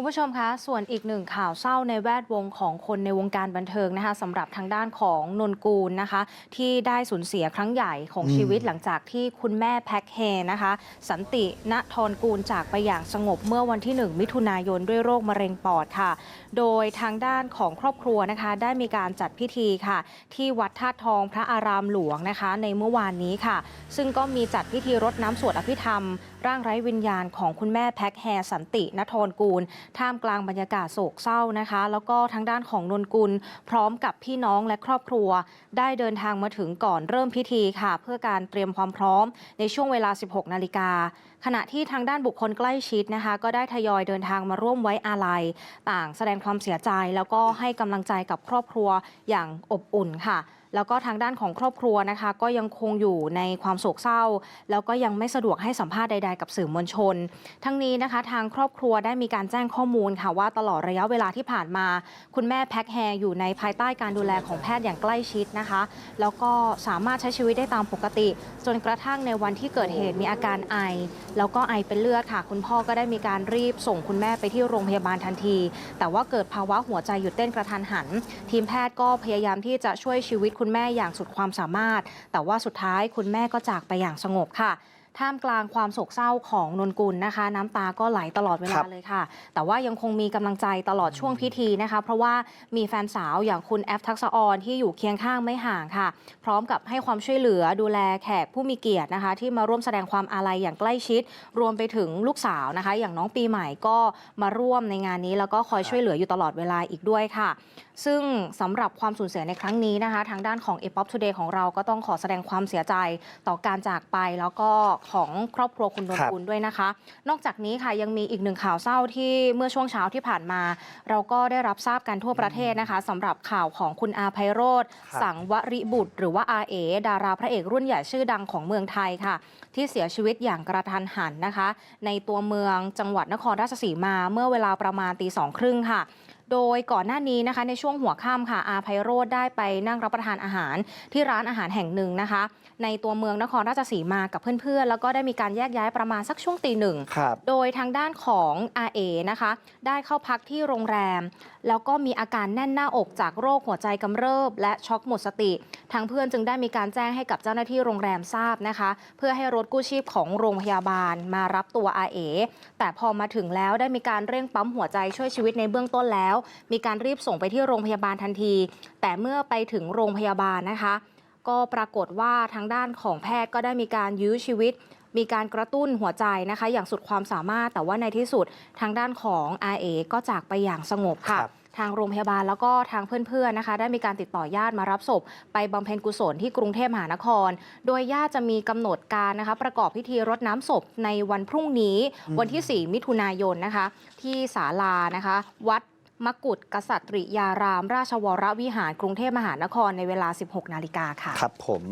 คุณผู้ชมคะส่วนอีกหนึ่งข่าวเศร้าในแวดวงของคนในวงการบันเทิงนะคะสำหรับทางด้านของนนกูลนะคะ ที่ได้สูญเสียครั้งใหญ่ของอืมชีวิตหลังจากที่คุณแม่แพ็คเฮนะคะ สันติณทรกูลจากไปอย่างสงบเมื่อวันที่ 1 มิถุนายนด้วยโรคมะเร็งปอดค่ะ โดยทางด้านของครอบครัวนะคะ ได้มีการจัดพิธีค่ะ ที่วัดธาตุทองพระอารามหลวงนะคะ ในเมื่อวานนี้ค่ะ ซึ่งก็มีจัดพิธีรดน้ำสวดอภิธรรม ร่างไร้วิญญาณของคุณแม่แพ็คแฮสันตินทรกูลท่ามกลางบรรยากาศโศกเศร้านะคะ แล้วก็ทางด้านของนนกุล พร้อมกับพี่น้องและครอบครัว ได้เดินทางมาถึงก่อนเริ่มพิธีค่ะ เพื่อการเตรียมความพร้อมในช่วงเวลา 16 นาฬิกา ขณะที่ทางด้านบุคคลใกล้ชิดนะคะ ก็ได้ทยอยเดินทางมาร่วมไว้อาลัย ต่างแสดงความเสียใจ แล้วก็ให้กำลังใจกับครอบครัวอย่างอบอุ่นค่ะ แล้วก็ทางด้านของครอบครัวนะคะ ก็ยังคงอยู่ในความโศกเศร้า แล้วก็ยังไม่สะดวกให้สัมภาษณ์ใด ๆ กับสื่อมวลชน ทั้งนี้นะคะทางครอบครัวได้มีการแจ้งข้อมูลค่ะว่าตลอดระยะเวลาที่ผ่านมา คุณแม่แพ็คแฮอยู่ในภายใต้การดูแลของแพทย์อย่างใกล้ชิดนะคะ แล้วก็สามารถใช้ชีวิตได้ตามปกติ จนกระทั่งในวันที่เกิดเหตุมีอาการไอ แล้วก็ไอเป็นเลือดค่ะ คุณพ่อก็ได้มีการรีบส่งคุณแม่ไปที่โรงพยาบาลทันที แต่ว่าเกิดภาวะหัวใจหยุดเต้นกระทันหัน ทีมแพทย์ก็พยายามที่จะช่วยชีวิตคุณแม่อย่างสุดความสามารถ แต่ว่าสุดท้ายคุณแม่ก็จากไปอย่างสงบค่ะ ท่ามกลางความโศกเศร้าของนนกุลนะคะ น้ำตาก็ไหลตลอดเวคลารับเลยค่ะ แต่ว่ายังคงมีกำลังใจตลอดช่วงพิธีนะคะ เพราะว่ามีแฟนสาวอย่างคุณแอฟทักษะออนที่อยู่เคียงข้างไม่ห่างค่ะ พร้อมกับให้ความช่วยเหลือดูแลแขกผู้มีเกียรตินะคะ ที่มาร่วมแสดงความอาลัยอย่างใกล้ชิด รวมไปถึงลูกสาวนะคะ อย่างน้องปีใหม่ก็มาร่วมในงานนี้ แล้วก็คอยช่วยเหลืออยู่ตลอดเวลาอีกด้วยค่ะ ซึ่งสำหรับความสูญเสียในครั้งนี้นะคะ ทางด้านของ e p o p Today ของเราก็ต้องขอแสดงความเสียใจต่อการจากไปแล้วก็ของครอบครัวคุณดนครับกุลด้วยนะคะ นอกจากนี้ค่ะยังมีอีกหนึ่งข่าวเศร้าที่เมื่อช่วงเช้าที่ผ่านมา เราก็ได้รับทราบกันทั่วประเทศนะคะสำหรับข่าวของคุณอาไพโรธครับสังวริบุตร หรือว่าอาเอดาราพระเอกรุ่นใหญ่ชื่อดังของเมืองไทยค่ะ ที่เสียชีวิตอย่างกระทันหันนะคะ ในตัวเมืองจังหวัดนครราชสีมาเมื่อเวลาประมาณตีสองครึ่งค่ะ โดยก่อนหน้านี้นะคะในช่วงหัวค่ำค่ะอาไพโรธได้ไปนั่งรับประทานอาหารที่ร้านอาหารแห่งหนึ่งนะคะ ในตัวเมืองนครราชสีมากับเพื่อนๆ แล้วก็ได้มีการแยกย้ายประมาณสักช่วงตีหนึ่งครับโดยทางด้านของอาเอนะคะ ได้เข้าพักที่โรงแรม แล้วก็มีอาการแน่นหน้าอกจากโรคหัวใจกำเริบ และช็อกหมดสติทางเพื่อนจึงได้มีการแจ้งให้กับเจ้าหน้าที่โรงแรมทราบนะคะ เพื่อให้รถกู้ชีพของโรงพยาบาลมารับตัวอาเอแต่พอมาถึงแล้วได้มีการเร่งปั๊มหัวใจช่วยชีวิตในเบื้องต้นแล้ว มีการรีบส่งไปที่โรงพยาบาลทันที แต่เมื่อไปถึงโรงพยาบาลนะคะ ก็ปรากฏว่าทางด้านของแพทย์ก็ได้มีการยื้อชีวิตมีการกระตุ้นหัวใจนะคะ อย่างสุดความสามารถแต่ว่าในที่สุดทางด้านของอาเอก็จากไปอย่างสงบค่ะค ทางโรงพยาบาลแล้วก็ทางเพื่อนๆนะคะ ได้มีการติดต่อญาติมารับศพ ไปบำเพ็ญกุศลที่กรุงเทพมหานคร โดยญาติจะมีกำหนดการนะคะ ประกอบพิธีรดน้ำศพในวันพรุ่งนี้อืมวันที่ 4 มิถุนายนนะคะ ที่ศาลานะคะ วัดมกุฎกษัตริยาราม ราชวรวิหารกรุงเทพมหานครในเวลา 16 นาฬิกาค่ะ ครับผม